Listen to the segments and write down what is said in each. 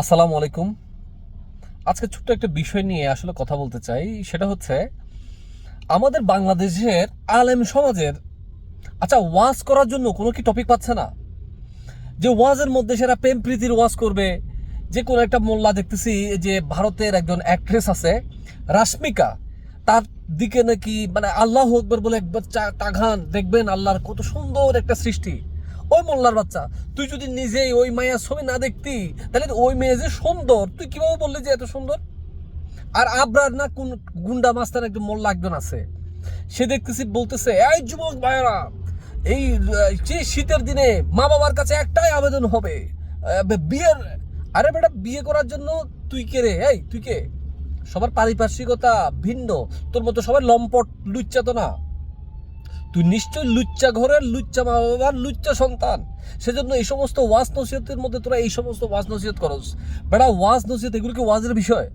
আসসালামু আলাইকুম। আজকে ছোট্ট একটা বিষয় নিয়ে আসলে কথা বলতে চাই। সেটা হচ্ছে, আমাদের বাংলাদেশের আলেম সমাজের আচ্ছা ওয়াজ করার জন্য কোনো কি টপিক পাচ্ছে না? যে ওয়াজের মধ্যে সেরা প্রেম প্রীতির ওয়াজ করবে, যে কোনো একটা মোল্লা দেখতেছি যে ভারতের একজন অ্যাক্ট্রেস আছে, রাশ্মিকা, তার দিকে নাকি মানে আল্লাহ আকবর বলে একবার টাঘান দেখবেন, আল্লাহর কত সুন্দর একটা সৃষ্টি। ওই মোল্লার বাচ্চা, তুই যদি নিজেই ওই মায়ের ছবি না দেখতি, তাহলে ওই মেয়ে যে সুন্দর, তুই কীভাবে বললি যে এত সুন্দর? আর আবরার না কোন গুন্ডা মাস্টার একজন মোল্লা একজন আছে, সে দেখতেছি বলতেছে, এই যুবক ভাইয়েরা, এই যে শীতের দিনে মা বাবার কাছে একটাই আবেদন হবে বিয়ের, আরে বেটা বিয়ে করার জন্য তুই কে রে? এই, তুই কে? সবার পারিপার্শ্বিকতা ভিন্ন, তোর মতো সবাই লম্পট লুচ্চা না। তুই নিশ্চয় লুচ্চা ঘরের লুচ্চা মা বাবার লুচ্চা সন্তান। সেজন্য এই সমস্ত ওয়াজ নসিহতের মধ্যে তোরা এই সমস্ত ওয়াজ নসিহত করস। বেটা ওয়াজ নসিহত এগুলো কি ওয়াজের বিষয়।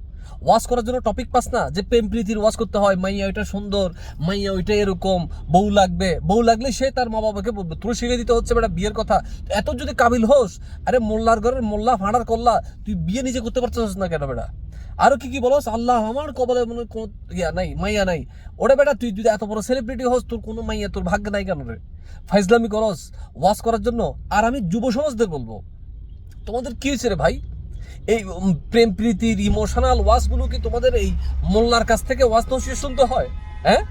ওয়াজ করার জন্য টপিক পাস না, যে প্রেম প্রীতির ওয়াজ করতে হয়, মাইয়া ওইটা সুন্দর, মাইয়া ওইটা এরকম, বউ লাগবে। বউ লাগলে সে তার মা বাবাকে বলবে। তোর শিখে দিতে হচ্ছে বেটা বিয়ের কথা। এত যদি কাবিল হোস, আরে মোল্লার ঘরের মোল্লা ফাঁড়ার করলা তুই বিয়ে নিজে করতে পারছিস না কেন বেটা আরও কি কি বলস আল্লাহ আমার কবলে মনে কোনো ইয়া নাই, মাইয়া নাই। ওটা বেটা, তুই যদি এত বড় সেলিব্রিটি হস, তোর কোনো মাইয়া, তোর ভাগ্য নাই কেন রে? ফাইজলামি করস, ওয়াজ করার জন্য। আর আমি যুব সমাজদের বলব, তোমাদের কি হয়েছে রে ভাই? এই প্রেম প্রীতির ইমোশনাল ওয়াজগুলো কি তোমাদের এই মোল্লার কাছ থেকে ওয়াজ নসিয়ে শুনতে হয়? হ্যাঁ?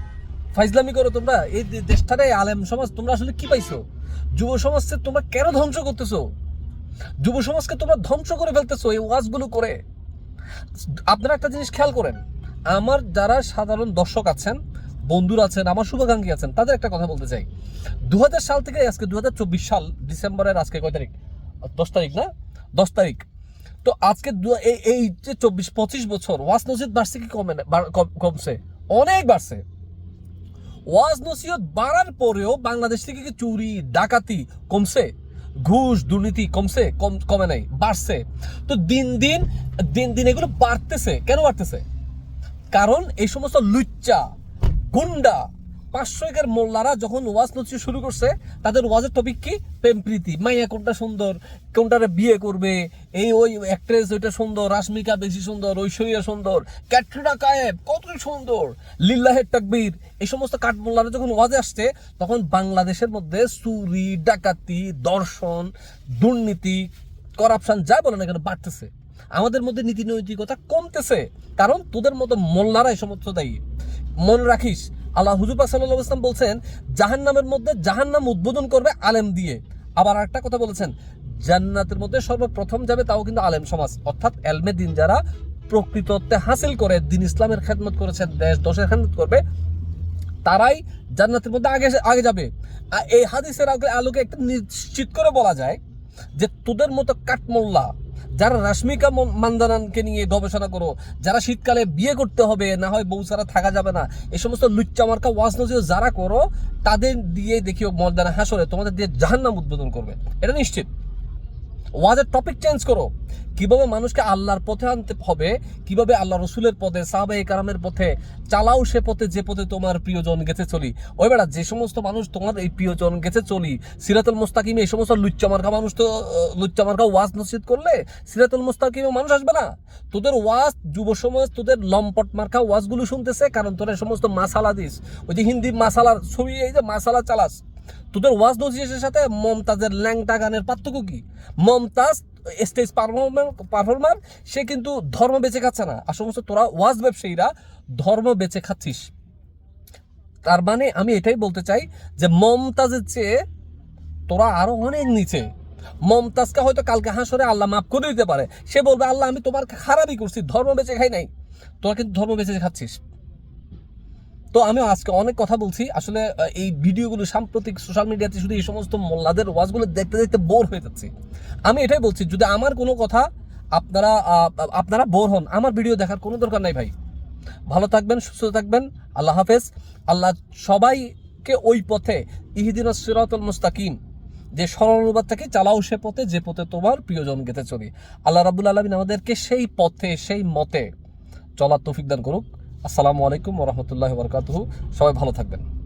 ফাইজলামি করো তোমরা। এই দেশটারে আলেম সমাজ, তোমরা আসলে কি পাইছো? যুব সমাজকে তোমরা কেন ধ্বংস করতেছো? যুব সমাজকে তোমরা ধ্বংস করে ফেলতেছো এই ওয়াজগুলো করে। আপনারা একটা জিনিস খেয়াল করেন, আমার যারা সাধারণ দর্শক আছেন, বন্ধুরা আছেন, আমার শুভাকাঙ্ক্ষী আছেন, তাদের একটা কথা বলতে চাই। দু সাল থেকে আজকে দু সাল, ডিসেম্বরের আজকে কয় তারিখ? দশ তারিখ না? দশ তারিখ। তো আজকে এই যে চব্বিশ, পঁচিশ বছর, ওয়াজ নসিহত বাড়ছে কি কম- কমছে? অনেক বাড়ছে। ওয়াজ নসিহত বাড়ার পরেও বাংলাদেশ থেকে কি চুরি, ডাকাতি কমছে? ঘুষ, দুর্নীতি কমছে, কম, কমে নাই, বাড়ছে। তো দিন দিন দিন দিন এগুলো বাড়তেছে। কেন বাড়তেছে? কারণ এই সমস্ত লুচ্চা, গুন্ডা পাঁচশো একের মোল্লারা যখন ওয়াজ নচি শুরু করছে, তাদের ওয়াজের টপিক কি? প্রেম প্রীতি। মাইয়া কোনটা সুন্দর? কোনটারে বিয়ে করবে? এই ওই অ্যাক্ট্রেস ওইটা সুন্দর, রাশ্মিকা বেশি সুন্দর, ঐশ্বরিয়া সুন্দর, ক্যাটরিনা কায়েব কত সুন্দর, লিল্লাহের তাকবীর। এই সমস্ত কাঠমোল্লারা যখন ওয়াজে আসছে, তখন বাংলাদেশের মধ্যে চুরি, ডাকাতি, দর্শন, দুর্নীতি করাপশন যা বলে না কেন বাড়তেছে। আমাদের মধ্যে নীতি নৈতিকতা কমতেছে। কারণ তোদের মতো মোল্লারা এই সমস্ত দায়ী। মন রাখিস আল্লাহ হুজুবা সাল্লাহ ইসলাম বলছেন, জাহান্নামের মধ্যে জাহান্নাম উদ্বোধন করবে আলেম দিয়ে। আবার একটা কথা বলেছেন, জান্নাতের মধ্যে সর্বপ্রথম যাবে তাও কিন্তু আলেম সমাজ, অর্থাৎ এলমে দিন যারা প্রকৃতত্বে হাসিল করে, দিন ইসলামের খেদমত করেছেন, দেশ দশের খেদমত করবে, তারাই জান্নাতের মধ্যে আগে আগে যাবে। আর এই হাদিসের আলোকে একটা নিশ্চিত করে বলা যায় যে তোদের মতো কাঠমোল্লা যারা রাশ্মিকা মন- মান্দানানকে নিয়ে গবেষণা করো, যারা শীতকালে বিয়ে করতে হবে, না হয় বউ ছাড়া থাকা যাবে না এই সমস্ত লুচ্চা মার্কা ওয়াজ নজিও যারা করো, তাদের দিয়ে দেখিও মর্দানা হাসরে, তোমাদের দিয়ে জাহান্নাম উদ্বোধন করবে। এটা নিশ্চিত। ওয়াজের টপিক চেঞ্জ করো। কীভাবে মানুষকে আল্লাহর পথে আনতে হবে কীভাবে আল্লাহ রসুলের পথে সাহাবে কারামের পথে চালাও সে পথে যে পথে তোমার প্রিয়জন গেছে চলি। ওই বেড়া যে সমস্ত মানুষ তোমার এই প্রিয়জন গেছে চলি সিরাতুল মুস্তাকিমে এই সমস্ত লুচ্চা মার্কা মানুষ তো আহ, লুচ্চা মার্কা ওয়াজ নসিদ করলে সিরাতুল মুস্তাকিমে মানুষ আসবে না। তোদের ওয়াজ যুব সমাজ তোদের লম্পট মার্কা ওয়াজগুলো শুনতেছে কারণ তোরা সমস্ত মাসালা দিস। ওই যে হিন্দি মাসালার ছবি এই যে মাসালা চালাস। তোদের ওয়াজ নসিসের সাথে মমতাজের ল্যাংটা গানের পার্থক্য কি? মমতাজ স্টেজ পারফর্মার পারফর্মার সে কিন্তু ধর্ম বেঁচে খাচ্ছে না। আর সমস্ত তোরা ওয়াজ ব্যবসায়ীরা ধর্ম বেঁচে খাচ্ছিস। তার মানে আমি এটাই বলতে চাই যে মমতাজের চেয়ে তোরা আরও অনেক নিচে। মমতাজকে হয়তো কালকে হাসরে আল্লাহ মাফ করে দিতে পারে। সে বলবে, আল্লাহ, আমি তোমার খারাপই করছি, ধর্ম বেঁচে খাই নাই। তোরা কিন্তু ধর্ম বেঁচে খাচ্ছিস। তো আমি আজকে অনেক কথা বলছি। আসলে এই ভিডিওগুলো সাম্প্রতিক সোশ্যাল মিডিয়াতে শুধু এই সমস্ত মোল্লাদের ওয়াজগুলো দেখতে দেখতে বোর হয়ে যাচ্ছি। আমি এটাই বলছি, যদি আমার কোনো কথা আপনারা আপনারা বোর হন, আমার ভিডিও দেখার কোনো দরকার নাই ভাই। ভালো থাকবেন, সুস্থ থাকবেন, আল্লাহ হাফেজ। আল্লাহ সবাইকে ওই পথে ইহিদিন সিরাতুল মুস্তাকিম, যে সরল অনুবাদ থেকে চালাও সে পথে, যে পথে তোমার প্রিয়জন গেতে চলি। আল্লাহ রাবুল আলমিন আমাদেরকে সেই পথে, সেই মতে চলার তৌফিক দান করুক। আসসালামু আলাইকুম রহমতুল্লাহ বরকাতহু। সবাই ভালো থাকবেন।